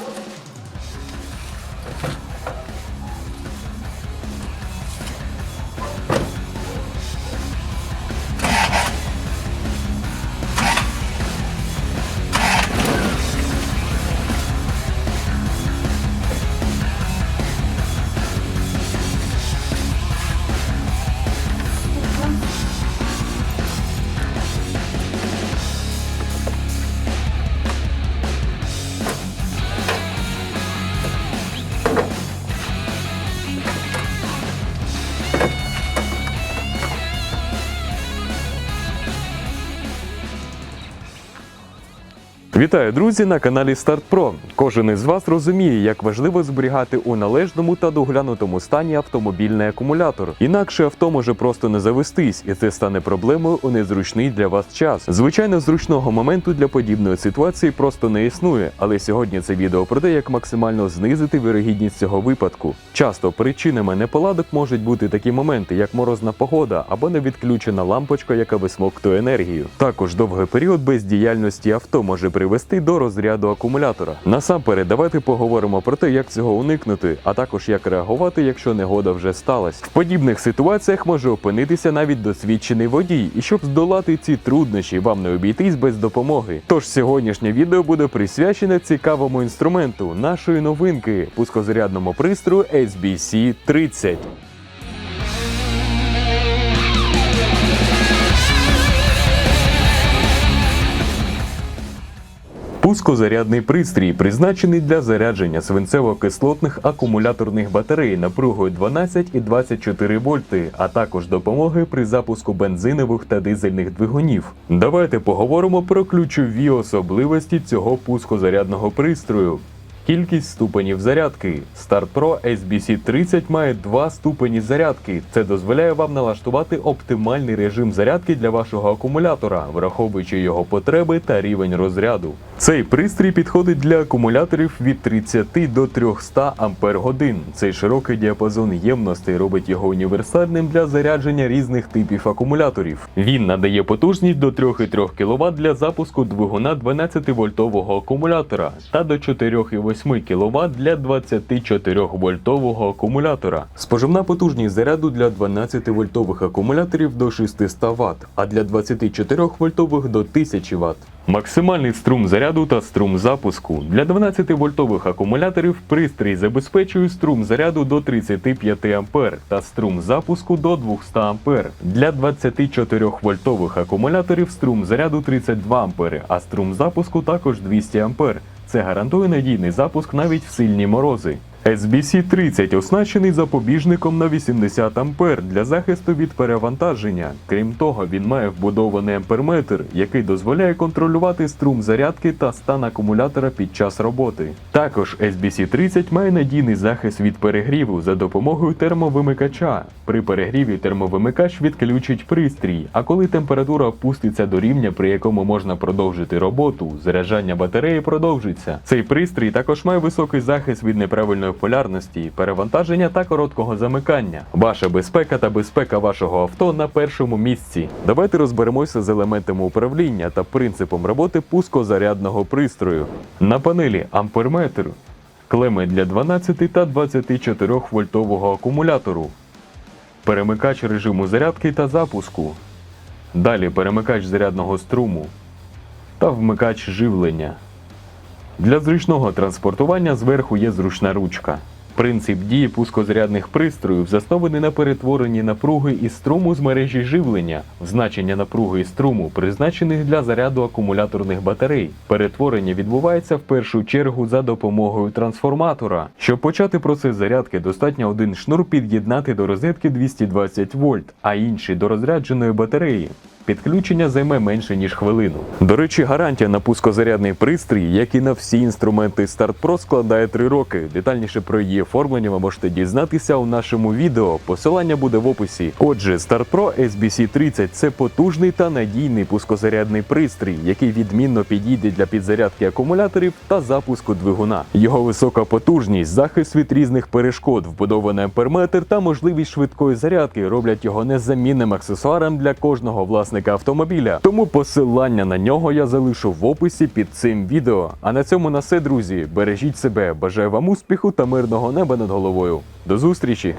Thank you. Вітаю, друзі, на каналі Про. Кожен із вас розуміє, як важливо зберігати у належному та доглянутому стані автомобільний акумулятор. Інакше авто може просто не завестись, і це стане проблемою у незручний для вас час. Звичайно, зручного моменту для подібної ситуації просто не існує, але сьогодні це відео про те, як максимально знизити вірогідність цього випадку. Часто причинами неполадок можуть бути такі моменти, як морозна погода або невідключена лампочка, яка висмоктує енергію. Також довгий період бездіяльності авто може привести до розряду акумулятора. Насамперед, давайте поговоримо про те, як цього уникнути, а також як реагувати, якщо негода вже сталася. В подібних ситуаціях може опинитися навіть досвідчений водій, і щоб здолати ці труднощі, вам не обійтись без допомоги. Тож сьогоднішнє відео буде присвячене цікавому інструменту нашої новинки пускозарядному пристрою SBC 30. Пускозарядний пристрій призначений для зарядження свинцево-кислотних акумуляторних батарей напругою 12 і 24 вольти, а також допомоги при запуску бензинових та дизельних двигунів. Давайте поговоримо про ключові особливості цього пускозарядного пристрою. Кількість ступенів зарядки. Start Pro SBC 30 має два ступені зарядки. Це дозволяє вам налаштувати оптимальний режим зарядки для вашого акумулятора, враховуючи його потреби та рівень розряду. Цей пристрій підходить для акумуляторів від 30 до 300 Ампер годин. Цей широкий діапазон ємностей робить його універсальним для зарядження різних типів акумуляторів. Він надає потужність до 3,3 кВт для запуску двигуна 12-вольтового акумулятора та до 4,8 кВт для 24-вольтового акумулятора. Споживна потужність заряду для 12-вольтових акумуляторів до 600 Вт, а для 24-вольтових до 1000 Вт. Максимальний струм заряду та струм запуску. Для 12-вольтових акумуляторів пристрій забезпечує струм заряду до 35 А та струм запуску до 200 А. Для 24-вольтових акумуляторів струм заряду 32 А, а струм запуску також 200 А. Це гарантує надійний запуск навіть в сильні морози. SBC-30 оснащений запобіжником на 80 А для захисту від перевантаження. Крім того, він має вбудований амперметр, який дозволяє контролювати струм зарядки та стан акумулятора під час роботи. Також SBC-30 має надійний захист від перегріву за допомогою термовимикача. При перегріві термовимикач відключить пристрій, а коли температура опуститься до рівня, при якому можна продовжити роботу, заряджання батареї продовжиться. Цей пристрій також має високий захист від неправильної полярності, перевантаження та короткого замикання. Ваша безпека та безпека вашого авто на першому місці. Давайте розберемося з елементами управління та принципом роботи пускозарядного пристрою. На панелі амперметр, клеми для 12 та 24 вольтового акумулятору, перемикач режиму зарядки та запуску. Далі перемикач зарядного струму та вмикач живлення. Для зручного транспортування зверху є зручна ручка. Принцип дії пускозарядних пристроїв заснований на перетворенні напруги і струму з мережі живлення, значення напруги і струму, призначених для заряду акумуляторних батарей. Перетворення відбувається в першу чергу за допомогою трансформатора. Щоб почати процес зарядки, достатньо один шнур під'єднати до розетки 220 вольт, а інший до розрядженої батареї. Підключення займе менше ніж хвилину. До речі, гарантія на пускозарядний пристрій, як і на всі інструменти Start Pro, складає 3 роки. Детальніше про її оформлення ви можете дізнатися у нашому відео. Посилання буде в описі. Отже, Start Pro SBC30 це потужний та надійний пускозарядний пристрій, який відмінно підійде для підзарядки акумуляторів та запуску двигуна. Його висока потужність, захист від різних перешкод, вбудований амперметр та можливість швидкої зарядки роблять його незамінним аксесуаром для кожного власника власника автомобіля. Тому посилання на нього я залишу в описі під цим відео. А на цьому на все, друзі. Бережіть себе, бажаю вам успіху та мирного неба над головою. До зустрічі!